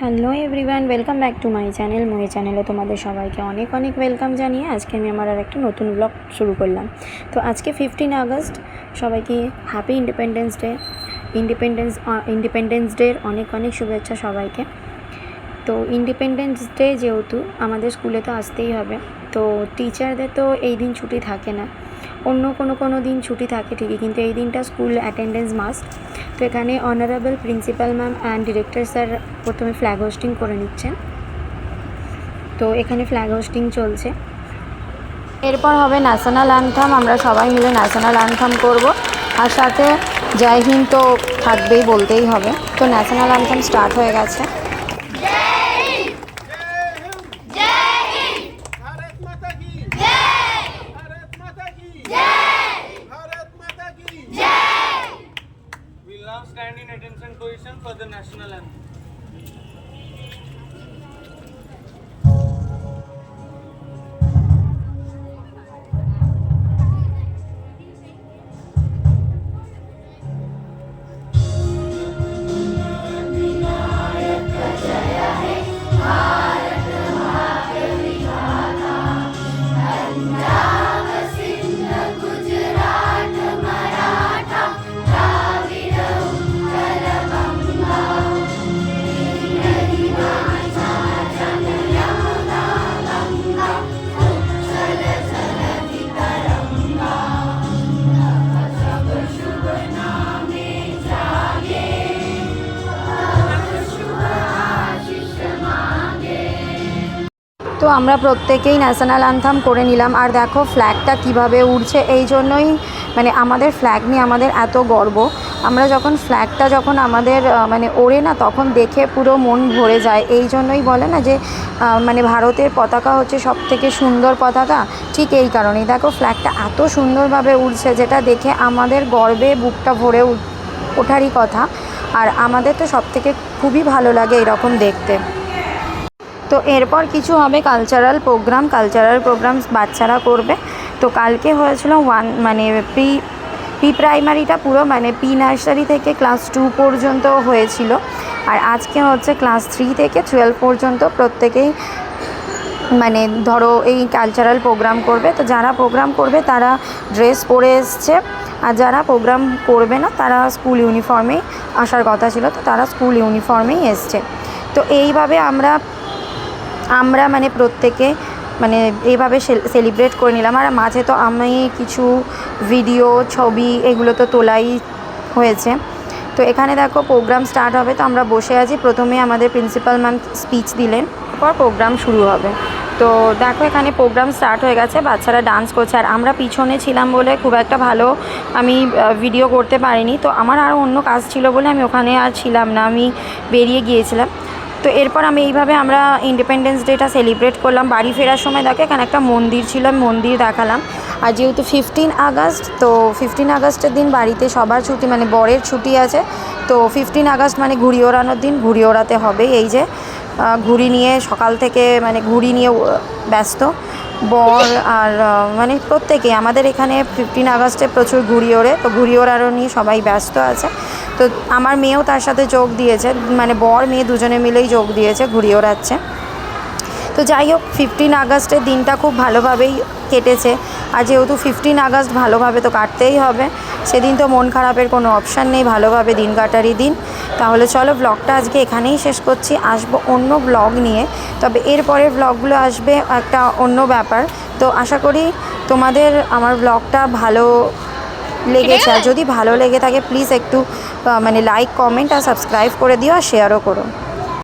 Hello everyone, welcome back to my channel. My চ্যানেলে তোমাদের সবাইকে অনেক অনেক ওয়েলকাম জানিয়ে আজকে আমি আমার আর একটা নতুন ব্লগ শুরু করলাম। তো আজকে ফিফটিন আগস্ট, সবাইকে happy independence day independence independence ডের অনেক অনেক শুভেচ্ছা সবাইকে। তো ইন্ডিপেন্ডেন্স ডে যেহেতু আমাদের স্কুলে তো আসতেই হবে, তো টিচারদের তো এই দিন ছুটি থাকে না। অন্য কোনো কোনো দিন ছুটি থাকে ঠিকই, কিন্তু এই দিনটা স্কুল অ্যাটেন্ডেন্স মাস্ট তো এখানে honourable principal ma'am and director sir প্রথমে ফ্ল্যাগ হোস্টিং করে নিচ্ছেন তো এখানে ফ্ল্যাগ হোস্টিং চলছে। এরপর হবে ন্যাশনাল অ্যান্থাম আমরা সবাই মিলে ন্যাশনাল অ্যান্থাম করব। আর সাথে জয় হিন্দ তো থাকবেই বলতেই হবে। তো ন্যাশনাল অ্যান্থাম স্টার্ট হয়ে গেছে। Stand in attention position for the national anthem. তো আমরা প্রত্যেকেই ন্যাশনাল অ্যান্থাম করে নিলাম। আর দেখো ফ্ল্যাগটা কীভাবে উড়ছে, এই জন্যই মানে আমাদের ফ্ল্যাগ নিয়ে আমাদের এত গর্ব। আমরা যখন ফ্ল্যাগটা যখন আমাদের মানে ওড়ে না, তখন দেখে পুরো মন ভরে যায়। এই জন্যই বলে না যে মানে ভারতের পতাকা হচ্ছে সব থেকে সুন্দর পতাকা। ঠিক এই কারণেই। দেখো ফ্ল্যাগটা এত সুন্দরভাবে উড়ছে, যেটা দেখে আমাদের গর্বে বুকটা ভরে ওঠারই কথা। আর আমাদের তো সব থেকে খুবই ভালো লাগে এরকম দেখতে। তো এরপর কিছু হবে কালচারাল প্রোগ্রাম কালচারাল প্রোগ্রাম বাচ্চারা করবে। তো কালকে হয়েছিল ওয়ান মানে প্রি প্রি প্রাইমারিটা পুরো মানে প্রি নার্সারি থেকে ক্লাস টু পর্যন্ত হয়েছিল। আর আজকে হচ্ছে ক্লাস থ্রি থেকে টুয়েলভ পর্যন্ত প্রত্যেকেই মানে ধরো এই কালচারাল প্রোগ্রাম করবে। তো যারা প্রোগ্রাম করবে তারা ড্রেস পরে এসছে। আর যারা প্রোগ্রাম করবে না, তারা স্কুল ইউনিফর্মেই আসার কথা ছিল। তো তারা স্কুল ইউনিফর্মেই এসছে। তো এইভাবে আমরা আমরা মানে প্রত্যেকে মানে এইভাবে সেলিব্রেট করে নিলাম। আর মাঝে তো আমি কিছু ভিডিও ছবি এগুলো তো তোলাই হয়েছে। তো এখানে দেখো প্রোগ্রাম স্টার্ট হবে। তো আমরা বসে আছি। প্রথমে আমাদের প্রিন্সিপাল ম্যাম স্পিচ দিলেন। তারপর প্রোগ্রাম শুরু হবে। তো দেখো এখানে প্রোগ্রাম স্টার্ট হয়ে গেছে। বাচ্চারা ডান্স করছে। আর আমরা পিছনে ছিলাম বলে খুব একটা ভালো আমি ভিডিও করতে পারিনি। তো আমার আরও অন্য কাজ ছিল বলে আমি ওখানে আর ছিলাম না। আমি বেরিয়ে গিয়েছিলাম। তো এরপর আমি এইভাবে আমরা ইন্ডিপেন্ডেন্স ডেটা সেলিব্রেট করলাম। বাড়ি ফেরার সময় দেখো, এখানে একটা মন্দির ছিল মন্দির দেখালাম। আর যেহেতু ফিফটিন আগস্ট, তো ফিফটিন আগস্টের দিন বাড়িতে সবার ছুটি মানে বরের ছুটি আছে। তো ফিফটিন আগস্ট মানে ঘুড়ি ওড়ানোর দিন, ঘুড়ি ওড়াতে হবে। এই যে ঘুড়ি নিয়ে সকাল থেকে মানে ঘুড়ি নিয়ে ব্যস্ত। বর আর মানে প্রত্যেকেই আমাদের এখানে ফিফটিন আগস্টে প্রচুর ঘুড়ি ওড়ে। তো ঘুড়ি ওড়ানো নিয়ে সবাই ব্যস্ত আছে। তো আমার মেয়েও তার সাথে যোগ দিয়েছে মানে বর মেয়ে দুজনে মিলেই যোগ দিয়েছে ঘুড়ি ওড়াচ্ছে। তো যাই হোক ফিফটিন আগস্টের দিনটা খুব ভালোভাবেই কেটেছে। আর যেহেতু ফিফটিন আগস্ট ভালোভাবে তো কাটতেই হবে, সেদিন তো মন খারাপের কোনো অপশান নেই, ভালোভাবে দিন কাটারই দিন। তাহলে চলো ব্লগটা আজকে এখানেই শেষ করছি। আসব অন্য ব্লগ নিয়ে, তবে এরপরের ব্লগগুলো আসবে একটা অন্য ব্যাপার। তো আশা করি তোমাদের আমার ব্লগটা ভালো লেগেছে আর যদি ভালো লেগে থাকে প্লিজ একটু মানে লাইক কমেন্ট আর সাবস্ক্রাইব করে দিও আর শেয়ারও করো।